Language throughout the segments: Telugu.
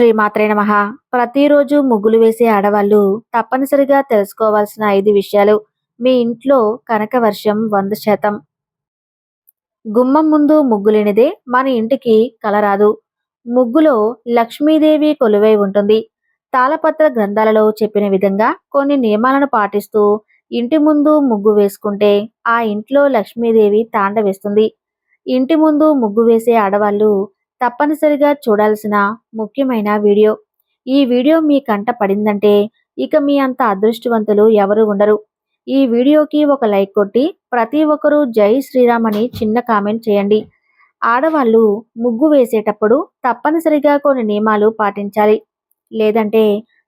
శ్రీమాత్రే నమ. ప్రతిరోజు ముగ్గులు వేసే ఆడవాళ్ళు తప్పనిసరిగా తెలుసుకోవాల్సిన ఐదు విషయాలు. మీ ఇంట్లో కనక వర్షం వంద శాతం. గుమ్మం ముందు ముగ్గులేనిదే మన ఇంటికి కలరాదు ముగ్గులో లక్ష్మీదేవి కొలువై ఉంటుంది. తాళపత్ర గ్రంథాలలో చెప్పిన విధంగా కొన్ని నియమాలను పాటిస్తూ ఇంటి ముందు ముగ్గు వేసుకుంటే ఆ ఇంట్లో లక్ష్మీదేవి తాండవేస్తుంది. ఇంటి ముందు ముగ్గు వేసే ఆడవాళ్ళు తప్పనిసరిగా చూడాల్సిన ముఖ్యమైన వీడియో. ఈ వీడియో మీ కంట పడిందంటే ఇక మీ అంత అదృష్టవంతులు ఎవరు ఉండరు. ఈ వీడియోకి ఒక లైక్ కొట్టి ప్రతి ఒక్కరూ జై శ్రీరామ్ అని చిన్న కామెంట్ చేయండి. ఆడవాళ్ళు ముగ్గు వేసేటప్పుడు తప్పనిసరిగా కొన్ని నియమాలు పాటించాలి. లేదంటే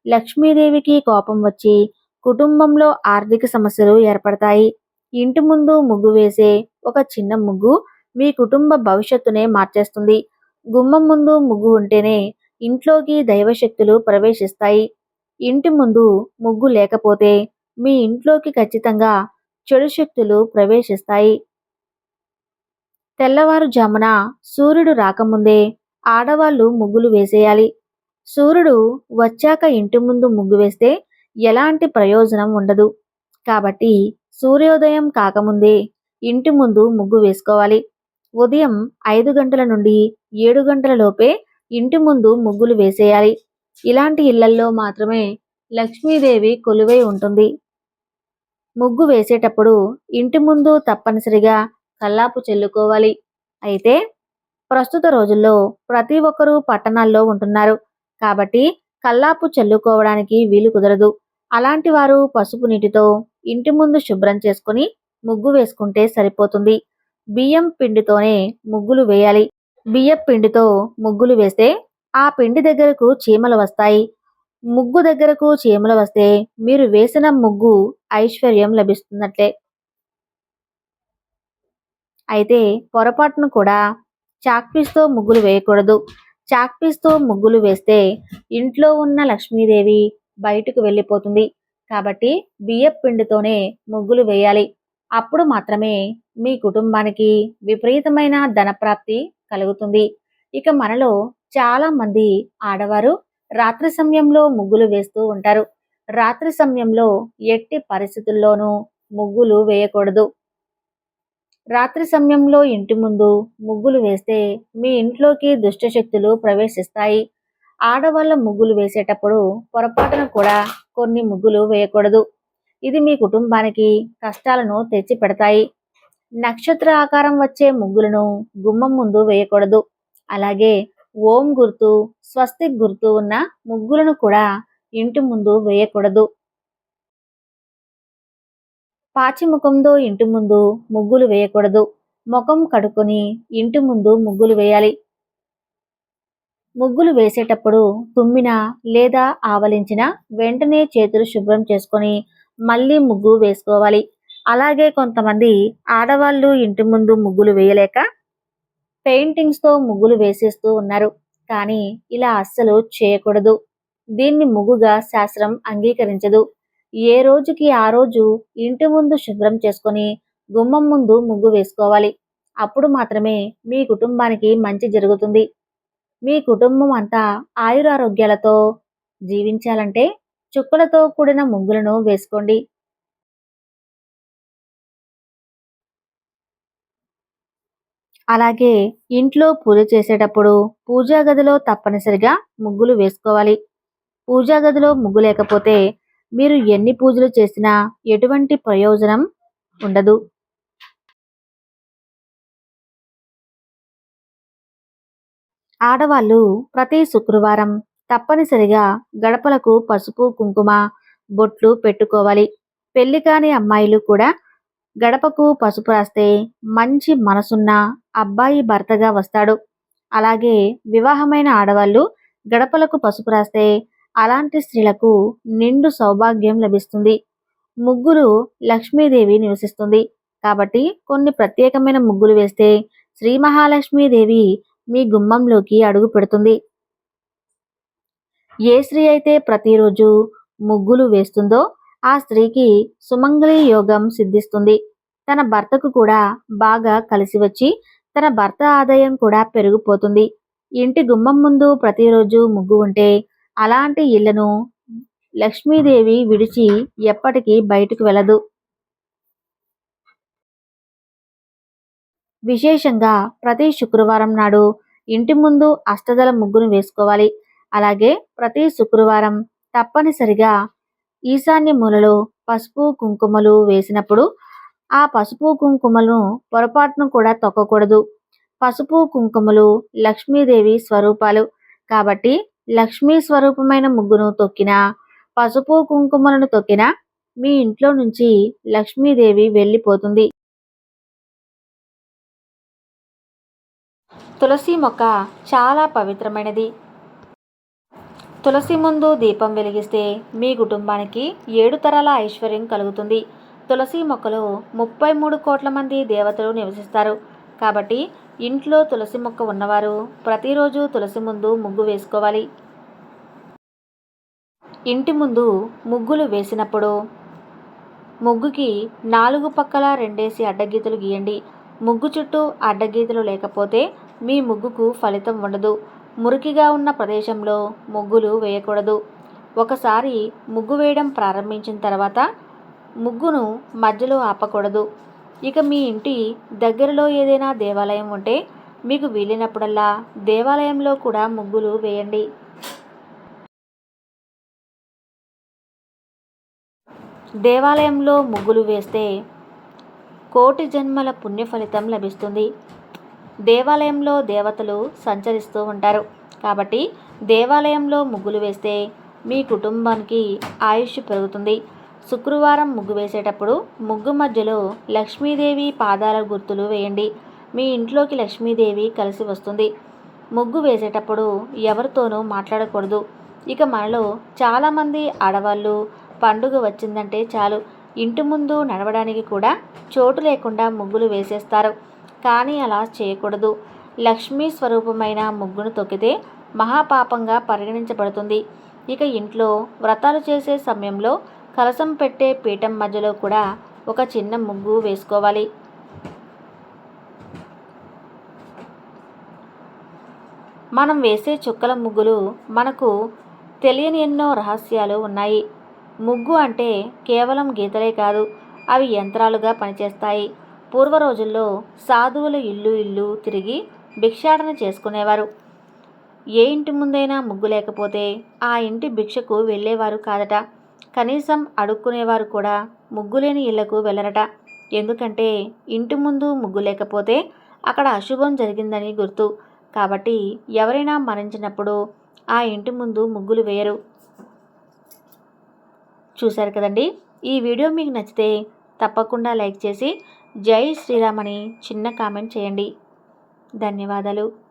లక్ష్మీదేవికి కోపం వచ్చి కుటుంబంలో ఆర్థిక సమస్యలు ఏర్పడతాయి. ఇంటి ముందు ముగ్గు వేసే ఒక చిన్న ముగ్గు మీ కుటుంబ భవిష్యత్తునే మార్చేస్తుంది. గుమ్మం ముందు ముగ్గు ఉంటేనే ఇంట్లోకి దైవశక్తులు ప్రవేశిస్తాయి. ఇంటి ముందు ముగ్గు లేకపోతే మీ ఇంట్లోకి ఖచ్చితంగా చెడు శక్తులు ప్రవేశిస్తాయి. తెల్లవారుజామున సూర్యుడు రాకముందే ఆడవాళ్ళు ముగ్గులు వేసేయాలి. సూర్యుడు వచ్చాక ఇంటి ముందు ముగ్గు వేస్తే ఎలాంటి ప్రయోజనం ఉండదు. కాబట్టి సూర్యోదయం కాకముందే ఇంటి ముందు ముగ్గు వేసుకోవాలి. ఉదయం ఐదు గంటల నుండి ఏడు గంటల లోపే ఇంటి ముందు ముగ్గులు వేసేయాలి. ఇలాంటి ఇళ్ళల్లో మాత్రమే లక్ష్మీదేవి కొలువై ఉంటుంది. ముగ్గు వేసేటప్పుడు ఇంటి ముందు తప్పనిసరిగా కల్లాపు చెల్లుకోవాలి. అయితే ప్రస్తుత రోజుల్లో ప్రతి ఒక్కరూ పట్టణాల్లో ఉంటున్నారు. కాబట్టి కల్లాపు చల్లుకోవడానికి వీలు కుదరదు. అలాంటి వారు పసుపు నీటితో ఇంటి ముందు శుభ్రం చేసుకుని ముగ్గు వేసుకుంటే సరిపోతుంది. బియ్యం పిండితోనే ముగ్గులు వేయాలి. బియ్యం పిండితో ముగ్గులు వేస్తే ఆ పిండి దగ్గరకు చీమలు వస్తాయి. ముగ్గు దగ్గరకు చీమలు వస్తే మీరు వేసిన ముగ్గు ఐశ్వర్యం లభిస్తున్నట్లే అయితే పొరపాటును కూడా చాక్పీస్తో ముగ్గులు వేయకూడదు. చాక్పీస్తో ముగ్గులు వేస్తే ఇంట్లో ఉన్న లక్ష్మీదేవి బయటకు వెళ్ళిపోతుంది. కాబట్టి బియ్యం పిండితోనే ముగ్గులు వేయాలి. అప్పుడు మాత్రమే మీ కుటుంబానికి విపరీతమైన ధనప్రాప్తి కలుగుతుంది. ఇక మనలో చాలా మంది ఆడవారు రాత్రి సమయంలో ముగ్గులు వేస్తూ ఉంటారు. రాత్రి సమయంలో ఎట్టి పరిస్థితుల్లోనూ ముగ్గులు వేయకూడదు. రాత్రి సమయంలో ఇంటి ముందు ముగ్గులు వేస్తే మీ ఇంట్లోకి దుష్టశక్తులు ప్రవేశిస్తాయి. ఆడవాళ్ళ ముగ్గులు వేసేటప్పుడు పొరపాటున కూడా కొన్ని ముగ్గులు వేయకూడదు. ఇది మీ కుటుంబానికి కష్టాలను తెచ్చి పెడతాయి నక్షత్ర ఆకారం వచ్చే ముగ్గులను గుమ్మం ముందు వేయకూడదు. అలాగే ఓం గుర్తు స్వస్తిక్ గుర్తు ఉన్న ముగ్గులను కూడా ఇంటి ముందు వేయకూడదు. పాచి ముఖంతో ఇంటి ముందు ముగ్గులు వేయకూడదు. ముఖం కడుక్కొని ఇంటి ముందు ముగ్గులు వేయాలి. ముగ్గులు వేసేటప్పుడు తుమ్మిన లేదా ఆవలించిన వెంటనే చేతులు శుభ్రం చేసుకొని మళ్ళీ ముగ్గు వేసుకోవాలి. అలాగే కొంతమంది ఆడవాళ్ళు ఇంటి ముందు ముగ్గులు వేయలేక పెయింటింగ్స్తో ముగ్గులు వేసేస్తూ ఉన్నారు. కానీ ఇలా అస్సలు చేయకూడదు. దీన్ని ముగ్గుగా శాస్త్రం అంగీకరించదు. ఏ రోజుకి ఆ రోజు ఇంటి ముందు శుభ్రం చేసుకొని గుమ్మం ముందు ముగ్గు వేసుకోవాలి. అప్పుడు మాత్రమే మీ కుటుంబానికి మంచి జరుగుతుంది. మీ కుటుంబం అంతా ఆయురారోగ్యాలతో జీవించాలంటే చుక్కలతో కూడిన ముగ్గులను వేసుకోండి. అలాగే ఇంట్లో పూజ చేసేటప్పుడు పూజా గదిలో తప్పనిసరిగా ముగ్గులు వేసుకోవాలి. పూజా గదిలో ముగ్గు లేకపోతే మీరు ఎన్ని పూజలు చేసినా ఎటువంటి ప్రయోజనం ఉండదు. ఆడవాళ్ళు ప్రతి శుక్రవారం తప్పనిసరిగా గడపలకు పసుపు కుంకుమ బొట్లు పెట్టుకోవాలి. పెళ్ళి కాని అమ్మాయిలు కూడా గడపకు పసుపు రాస్తే మంచి మనసున్న అబ్బాయి భర్తగా వస్తాడు. అలాగే వివాహమైన ఆడవాళ్ళు గడపలకు పసుపు రాస్తే అలాంటి స్త్రీలకు నిండు సౌభాగ్యం లభిస్తుంది. ముగ్గులు లక్ష్మీదేవి నివసిస్తుంది. కాబట్టి కొన్ని ప్రత్యేకమైన ముగ్గులు వేస్తే శ్రీ మహాలక్ష్మీదేవి మీ గుమ్మంలోకి అడుగు పెడుతుంది. ఏ స్త్రీ అయితే ప్రతిరోజు ముగ్గులు వేస్తుందో ఆ స్త్రీకి సుమంగళి యోగం సిద్ధిస్తుంది. తన భర్తకు కూడా బాగా కలిసి వచ్చి తన భర్త ఆదాయం కూడా పెరిగిపోతుంది. ఇంటి గుమ్మం ముందు ప్రతిరోజు ముగ్గు ఉంటే అలాంటి ఇళ్ళను లక్ష్మీదేవి విడిచి ఎప్పటికీ బయటకు వెళ్ళదు. విశేషంగా ప్రతి శుక్రవారం నాడు ఇంటి ముందు అష్టదల ముగ్గును వేసుకోవాలి. అలాగే ప్రతి శుక్రవారం తప్పనిసరిగా ఈశాన్య మూలలో పసుపు కుంకుమలు వేసినప్పుడు ఆ పసుపు కుంకుమలను పొరపాటును కూడా తొక్కకూడదు. పసుపు కుంకుమలు లక్ష్మీదేవి స్వరూపాలు. కాబట్టి లక్ష్మీ స్వరూపమైన ముగ్గును తొక్కినా పసుపు కుంకుమలను తొక్కినా మీ ఇంట్లో నుంచి లక్ష్మీదేవి వెళ్ళిపోతుంది. తులసి మొక్క చాలా పవిత్రమైనది. తులసి ముందు దీపం వెలిగిస్తే మీ కుటుంబానికి ఏడు తరాల ఐశ్వర్యం కలుగుతుంది. తులసి మొక్కలో ముప్పై మూడు కోట్ల మంది దేవతలు నివసిస్తారు. కాబట్టి ఇంట్లో తులసి మొక్క ఉన్నవారు ప్రతిరోజు తులసి ముందు ముగ్గు వేసుకోవాలి. ఇంటి ముందు ముగ్గులు వేసినప్పుడు ముగ్గుకి నాలుగు పక్కల రెండేసి అడ్డగీతలు గీయండి. ముగ్గు చుట్టూ అడ్డగీతలు లేకపోతే మీ ముగ్గుకు ఫలితం ఉండదు. మురికిగా ఉన్న ప్రదేశంలో ముగ్గులు వేయకూడదు. ఒకసారి ముగ్గు వేయడం ప్రారంభించిన తర్వాత ముగ్గును మధ్యలో ఆపకూడదు. ఇక మీ ఇంటి దగ్గరలో ఏదైనా దేవాలయం ఉంటే మీకు వీలైనప్పుడల్లా దేవాలయంలో కూడా ముగ్గులు వేయండి. దేవాలయంలో ముగ్గులు వేస్తే కోటి జన్మల పుణ్య ఫలితం లభిస్తుంది. దేవాలయంలో దేవతలు సంచరిస్తూ ఉంటారు. కాబట్టి దేవాలయంలో ముగ్గులు వేస్తే మీ కుటుంబానికి ఆయుష్ పెరుగుతుంది. శుక్రవారం ముగ్గు వేసేటప్పుడు ముగ్గు మధ్యలో లక్ష్మీదేవి పాదాల గుర్తులు వేయండి. మీ ఇంట్లోకి లక్ష్మీదేవి కలిసి వస్తుంది. ముగ్గు వేసేటప్పుడు ఎవరితోనూ మాట్లాడకూడదు. ఇక మనలో చాలామంది ఆడవాళ్ళు పండుగ వచ్చిందంటే చాలు. ఇంటి ముందు నడవడానికి కూడా చోటు లేకుండా ముగ్గులు వేసేస్తారు. కానీ అలా చేయకూడదు. లక్ష్మీ స్వరూపమైన ముగ్గును తొక్కితే మహాపాపంగా పరిగణించబడుతుంది. ఇక ఇంట్లో వ్రతాలు చేసే సమయంలో కలసం పెట్టే పీఠం మధ్యలో కూడా ఒక చిన్న ముగ్గు వేసుకోవాలి. మనం వేసే చుక్కల ముగ్గులు మనకు తెలియని ఎన్నో రహస్యాలు ఉన్నాయి. ముగ్గు అంటే కేవలం గీతలే కాదు అవి యంత్రాలుగా పనిచేస్తాయి. పూర్వ రోజుల్లో సాధువులు ఇల్లు ఇల్లు తిరిగి భిక్షాటన చేసుకునేవారు. ఏ ఇంటి ముందైనా ముగ్గు లేకపోతే ఆ ఇంటి భిక్షకు వెళ్ళేవారు కాదట. కనీసం అడుక్కునేవారు కూడా ముగ్గు లేని ఇళ్ళకు వెళ్ళరట. ఎందుకంటే ఇంటి ముందు ముగ్గు లేకపోతే అక్కడ అశుభం జరిగిందని గుర్తు. కాబట్టి ఎవరైనా మరణించినప్పుడు ఆ ఇంటి ముందు ముగ్గులు వేయరు. చూశారు కదండి? ఈ వీడియో మీకు నచ్చితే తప్పకుండా లైక్ చేసి జై శ్రీరామ్ అని చిన్న కామెంట్ చేయండి. ధన్యవాదాలు.